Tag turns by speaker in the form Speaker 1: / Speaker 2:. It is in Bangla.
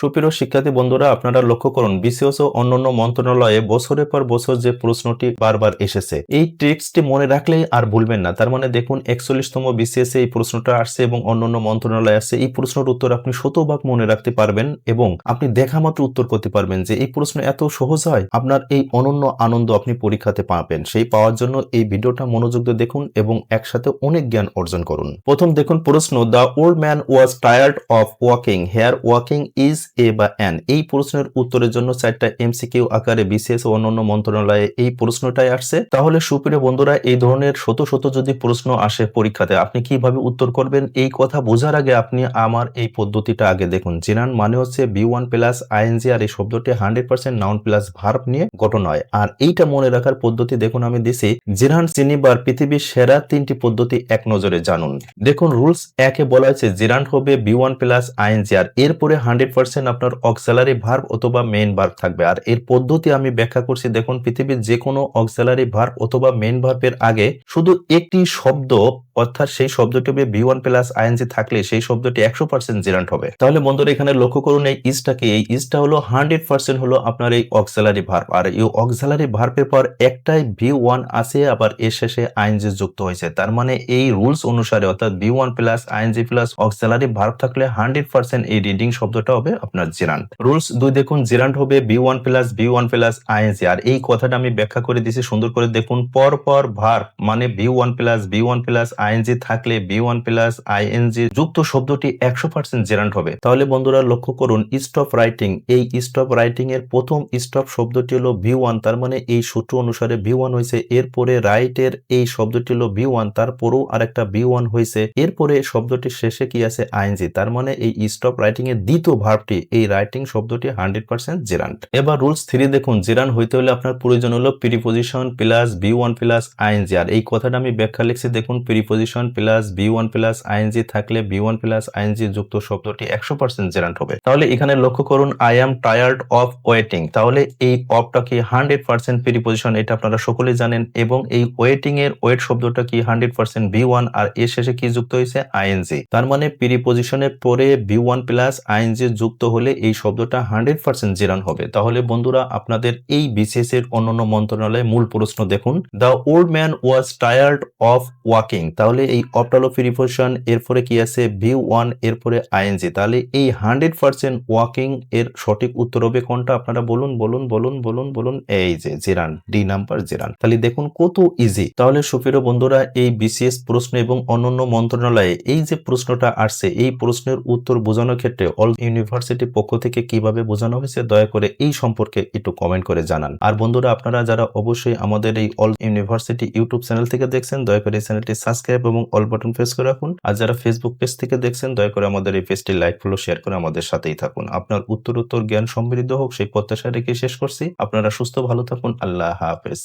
Speaker 1: সুপ্রিয় শিক্ষার্থী বন্ধুরা, আপনারা লক্ষ্য করুন, বিসিএস ও অন্যান্য মন্ত্রণালয়ে বছরের পর বছর যে প্রশ্নটি বারবার এসেছে, এই ট্রিক্সটি মনে রাখলেই আর ভুলবেন না। তার মানে দেখুন, একচল্লিশতম বিসিএস এই প্রশ্নটা আসছে এবং অন্যান্য মন্ত্রণালয়ে আসছে, এই প্রশ্নের উত্তর আপনি শতভাগ মনে রাখতে পারবেন এবং আপনি দেখা মাত্র উত্তর করতে পারবেন যে, এই প্রশ্ন এত সহজ হয়, আপনার এই অনন্য আনন্দ আপনি পরীক্ষাতে পাবেন। সেই পাওয়ার জন্য এই ভিডিওটা মনোযোগ দিয়ে দেখুন এবং একসাথে অনেক জ্ঞান অর্জন করুন। প্রথম দেখুন প্রশ্ন the old man was tired of walking here walking is a বা অ্যান এই প্রশ্নের উত্তরের জন্য চারটা এমসিকিউ আকারে বিসিএস ও অন্যান্য মন্ত্রণালয়ে এই প্রশ্নটাই আসছে। তাহলে সুপ্রিয় বন্ধুরা, এই ধরনের শত শত যদি প্রশ্ন আসে পরীক্ষাতে, আপনি কীভাবে উত্তর করবেন? এই কথা বোঝার আগে আপনি আমার এই পদ্ধতিটা আগে দেখুন। জেনান মানে হচ্ছে বি ওয়ান প্লাস আইএনজি আর এই শব্দটি hundred percent noun plus verb নিয়ে গঠন হয়। আর এইটা মনে রাখার পদ্ধতি দেখুন, আমি দিছি জেরান চিনিবার পৃথিবীর সেরা তিনটি পদ্ধতি এক নজরে জানুন। দেখুন রুলস একে বলা হয়েছে জেরান্ট হবে বি ওয়ান প্লাস আইএনজি আর এরপরে হান্ড্রেড পার্সেন্ট আপনার অক্সেলারি ভার্ব অথবা মেন ভার্ব থাকবে। আর এর পদ্ধতি আমি ব্যাখ্যা করছি, দেখুন, পৃথিবীর যে কোনো অক্সেলারি ভার্ব অথবা মেইন ভার্বের আগে শুধু একটি শব্দ অর্থাৎ সেই শব্দটি হবে বি ওয়ান প্লাস আইএনজি থাকলে সেই শব্দটি একশো পার্সেন্ট জেরান্ট হবে। তাহলে বন্ধুরা এখানে লক্ষ্য করুন এই ইজটাকে, এই ইজটা হলো হান্ড্রেড পার্সেন্ট হলো আপনার এই অক্সিলারি ভার্ব। আর এই অক্সিলারি ভার্বের পর একটাই বি ওয়ান আছে, আবার এর শেষে আইএনজি যুক্ত হয়েছে। তার মানে এই রুলস অনুসারে অর্থাৎ V one plus ING plus auxiliary verb থাকলে হান্ড্রেড পার্সেন্ট এই রিডিং শব্দটা হবে আপনার জেরান্ট রুলস দুই দেখুন জেরান্ট হবে V one plus V one plus ING আর এই কথাটা আমি ব্যাখ্যা করে দিয়েছি, সুন্দর করে দেখুন। পর পর ভার্ব মানে V one plus V one plus ING থাকলে বি ওয়ান প্লাস আইএনজি যুক্ত শব্দটি একশো পার্সেন্ট জেরান্ট হবে। তাহলে বন্ধুরা লক্ষ্য করুন স্টপ রাইটিং এই স্টপ রাইটিং এর প্রথম স্টপ শব্দটি হলো ভি ওয়ান তার মানে এই সূত্র অনুসারে ভি ওয়ান হয়েছে, এরপরে রাইটের এই শব্দটি হলো ভি ওয়ান তারপরেও আরেকটা ভি ওয়ান হয়েছে, এরপরে শব্দটির শেষে কি আছে? আইএনজি তার মানে এই স্টপ রাইটিং এর দ্বিতীয় ভার্বটি এই রাইটিং শব্দটি হান্ড্রেড পার্সেন্ট জেরান্ট এবার রুলস থ্রি দেখুন জেরান হইতে হলে আপনার প্রয়োজন হলো preposition plus V one plus ING আর এই কথাটা আমি ব্যাখ্যা লিখছি, দেখুন preposition plus V one plus ING থাকলে বি ওয়ান প্লাস আইএনজি যুক্ত শব্দটি একশো পার্সেন্ট জেরান্ট হবে। তাহলে এখানে লক্ষ্য করুন I am tired of waiting তাহলে এই অফটা কি হান্ড্রেড পার্সেন্ট প্রিপোজিশন এটা আপনারা সকলেই জানেন এবং এই ওয়েটিং এর ওয়েট শব্দটা কি হান্ড্রেড পার্সেন্ট বি ওয়ান আর এর শেষে কি যুক্ত হয়েছে আইএনজি তার মানে প্রিপোজিশনের পরে বি ওয়ান প্লাস আইএনজি যুক্ত হলে এই শব্দটা হান্ড্রেড পার্সেন্ট জেরান হবে। তাহলে বন্ধুরা, আপনাদের এই বিসিএস এর অন্যান্য মন্ত্রণালয়ে মূল প্রশ্ন দেখুন। The old man was tired of walking তাহলে এই অপটালো প্রিপোজিশন এরপরে কি আছে? ভি ওয়ান, এরপরে আইএনজি তাহলে এই হান্ড্রেড পার্সেন্ট ওয়াকিং এর সঠিক উত্তর হবে কোনটা? আপনারা বলুন বলুন বলুন বলুন বলুন। এই যে জেরান, ডি নাম্বার জেরান। তাহলে দেখুন কত ইজি তাহলে সুপ্রিয় বন্ধুরা, এই বিসিএস প্রশ্ন এবং অন্যান্য মন্ত্রণালয়ে এই যে প্রশ্নটা আসছে, এই প্রশ্নের উত্তর বোঝানোর ক্ষেত্রে অল ইউনিভার্সিটির পক্ষ থেকে কীভাবে বোঝানো হয়েছে, দয়া করে এই সম্পর্কে একটু কমেন্ট করে জানান। আর বন্ধুরা, আপনারা যারা অবশ্যই আমাদের এই অল ইউনিভার্সিটি ইউটিউব চ্যানেল থেকে দেখছেন, দয়া করে চ্যানেলটি সাবস্ক্রাইব এবং অল বাটন প্রেস করে রাখুন। আর যারা ফেসবুক পেজ থেকে দেখছেন, দয়া করে আমাদের এই পেজটি লাইক ফলো শেয়ার করে আমাদের সাথেই থাকুন। আপনার উত্তর উত্তর জ্ঞান সমৃদ্ধ হোক, সেই প্রত্যাশা রেখে শেষ করছি। আপনারা সুস্থ, ভালো থাকুন। আল্লাহ হাফেজ।